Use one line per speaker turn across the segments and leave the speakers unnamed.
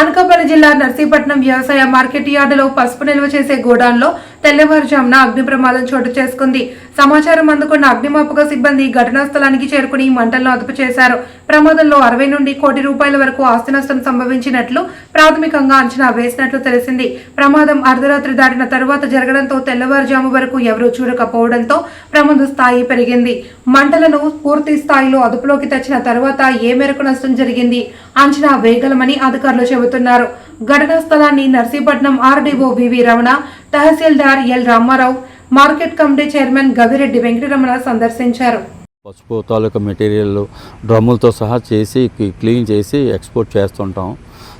అనకాపల్లి జిల్లా నర్సీపట్నం వ్యవసాయ మార్కెట్ యార్డులో పసుపు నిల్వ చేసే గోడాన్లో తెల్లవారుజామున అగ్ని ప్రమాదం చోటు చేసుకుంది. సమాచారం అందుకున్న అగ్నిమాపక సిబ్బంది ఘటనా స్థలానికి చేరుకుని మంటలను అదుపు చేశారు. ప్రమాదంలో అరవై నుండి కోటి రూపాయల వరకు ఆస్తి నష్టం సంభవించినట్లు ప్రాథమికంగా అంచనా వేసినట్లు తెలిసింది. ప్రమాదం అర్ధరాత్రి దాటిన తరువాత జరగడంతో తెల్లవారుజాము వరకు ఎవరూ చూడకపోవడంతో ప్రమాద స్థాయి పెరిగింది. మంటలను పూర్తి స్థాయిలో అదుపులోకి తెచ్చిన తర్వాత ఏ మేరకు నష్టం జరిగింది? అంచనా వేయగలమని అధికారులు చెబుతున్నారు. ఘటనా స్థలాన్ని నర్సీపట్నం ఆర్డీఓ వివి రమణ తహసీల్దార్ L Ramarao market committee chairman Gavireddy Venkataramana సందర్శించారు.
పసుపు తాలూకా మెటీరియల్ డ్రమ్ములతో సహా చేసి క్లీన్ చేసి ఎక్స్పోర్ట్ చేస్తుంటాం.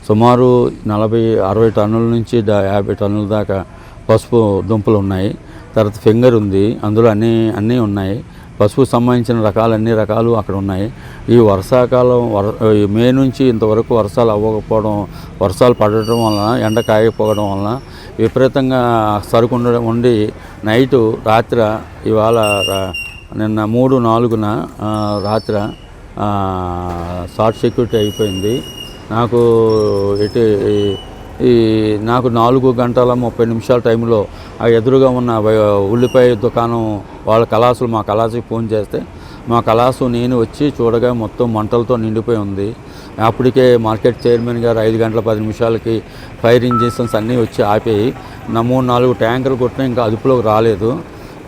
సుమారు నలభై అరవై టన్నుల నుంచి యాభై టన్నుల దాకా పసుపు దుంపలు ఉన్నాయి. తర్వాత ఫింగర్ ఉంది. అందులో అన్నీ అన్నీ ఉన్నాయి. పసుపు సంబంధించిన రకాలు అన్ని రకాలు అక్కడ ఉన్నాయి. ఈ వర్షాకాలం వర మే నుంచి ఇంతవరకు వర్షాలు అవ్వకపోవడం వర్షాలు పడటం వలన ఎండ కాయకపోవడం వలన విపరీతంగా సరుకు ఉండడం ఉండి నైటు రాత్రి ఇవాళ నిన్న మూడు నాలుగున రాత్రి రాత్ర షార్ట్ సెక్యూరిటీ అయిపోయింది. నాకు ఎటు ఈ- నాకు నాలుగు గంటల ముప్పై నిమిషాల టైంలో ఆ ఎదురుగా ఉన్న ఉల్లిపాయ దుకాణం వాళ్ళ కళాసులు మా కళాసుకి ఫోన్ చేస్తే మా కళాసు నేను వచ్చి చూడగా మొత్తం మంటలతో నిండిపోయి ఉంది. అప్పటికే మార్కెట్ చైర్మన్ గారు ఐదు గంటల పది నిమిషాలకి ఫైర్ ఇంజక్షన్స్ అన్నీ వచ్చి ఆపేయి. నా మూడు నాలుగు ట్యాంకర్లు కొట్టినా ఇంకా అదుపులోకి రాలేదు.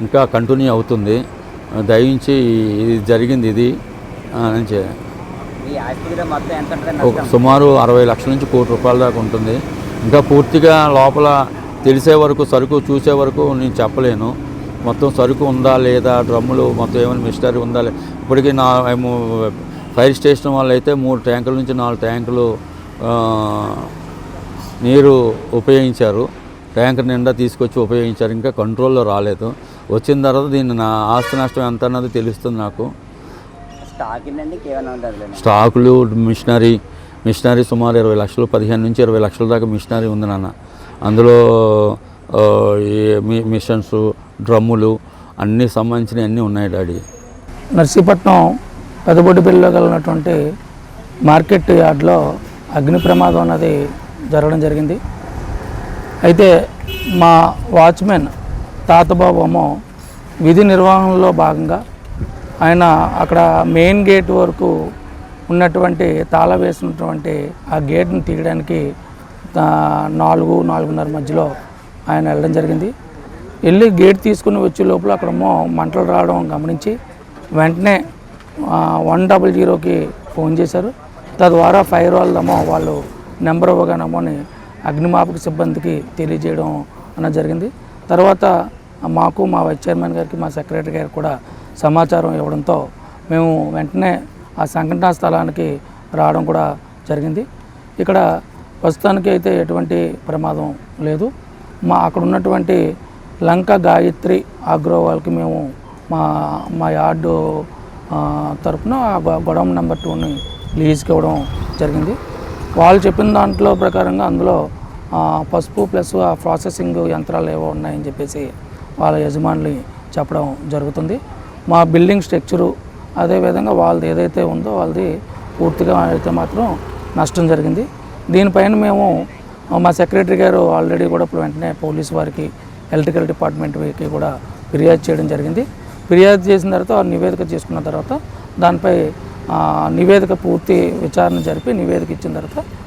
ఇంకా కంటిన్యూ అవుతుంది. దయించి ఇది జరిగింది ఇది. అని సుమారు అరవై లక్షల నుంచి కోటి రూపాయల దాకా ఉంటుంది. ఇంకా పూర్తిగా లోపల తెలిసే వరకు సరుకు చూసే వరకు నేను చెప్పలేను. మొత్తం సరుకు ఉందా లేదా డ్రమ్ములు మొత్తం ఏమైనా మిస్టరీ ఉందా లే ఇప్పటికీ నా ఫైర్ స్టేషన్ వాళ్ళు అయితే మూడు ట్యాంకుల నుంచి నాలుగు ట్యాంకులు నీరు ఉపయోగించారు. ట్యాంకర్ నిండా తీసుకొచ్చి ఉపయోగించారు. ఇంకా కంట్రోల్లో రాలేదు. వచ్చిన తర్వాత దీన్ని నా ఆస్తి నష్టం ఎంత అన్నది తెలుస్తుంది నాకు. స్టాకులు మిషనరీ మిషనరీ సుమారు ఇరవై లక్షలు పదిహేను నుంచి ఇరవై లక్షల దాకా మిషనరీ ఉంది నాన్న. అందులో ఈ మి- మిషన్స్ డ్రమ్ములు అన్నీ సంబంధించినవి అన్నీ ఉన్నాయి డాడీ.
నర్సీపట్నం పెదబొడ్డిపల్లిలో కలిగినటువంటి మార్కెట్ యార్డ్లో అగ్ని ప్రమాదం అన్నది జరగడం జరిగింది. అయితే మా వాచ్మెన్ తాతబాబు విధి నిర్వహణలో భాగంగా ఆయన అక్కడ మెయిన్ గేట్ వరకు ఉన్నటువంటి తాళ వేసినటువంటి ఆ గేట్ని తీయడానికి నాలుగు నాలుగున్నర మధ్యలో ఆయన వెళ్ళడం జరిగింది. వెళ్ళి గేట్ తీసుకుని వచ్చే లోపల అక్కడేమో మంటలు రావడం గమనించి వెంటనే వన్ డబల్ జీరోకి ఫోన్ చేశారు. తద్వారా ఫైర్ వాళ్ళేమో వాళ్ళు నెంబర్ ఇవ్వగానేమోని అగ్నిమాపక సిబ్బందికి తెలియజేయడం అన్న జరిగింది. తర్వాత మాకు మా వైస్ చైర్మన్ గారికి మా సెక్రటరీ గారికి కూడా సమాచారం ఇవ్వడంతో మేము వెంటనే ఆ సంఘటనా స్థలానికి రావడం కూడా జరిగింది. ఇక్కడ ప్రస్తుతానికి అయితే ఎటువంటి ప్రమాదం లేదు. మా అక్కడ ఉన్నటువంటి లంక గాయత్రి అగ్రోవాల్కి మేము మా మా యార్డు తరఫున తరపున ఆ గొడవ నెంబర్ టూని లీజ్కి ఇవ్వడం జరిగింది. వాళ్ళు చెప్పిన దాంట్లో ప్రకారంగా అందులో పసుపు ప్లస్ ఆ ప్రాసెసింగ్ యంత్రాలు ఏవో ఉన్నాయని చెప్పేసి వాళ్ళ యజమానులు చెప్పడం జరుగుతుంది. మా బిల్డింగ్ స్ట్రక్చరు అదేవిధంగా వాళ్ళది ఏదైతే ఉందో వాళ్ళది పూర్తిగా అయితే మాత్రం నష్టం జరిగింది. దీనిపైన మేము మా సెక్రటరీ గారు ఆల్రెడీ కూడా ఇప్పుడు వెంటనే పోలీస్ వారికి ఎలక్ట్రికల్ డిపార్ట్మెంట్కి కూడా ఫిర్యాదు చేయడం జరిగింది. ఫిర్యాదు చేసిన తర్వాత నివేదిక తీసుకున్న తర్వాత దానిపై నివేదిక పూర్తి విచారణ జరిపి నివేదిక ఇచ్చిన తర్వాత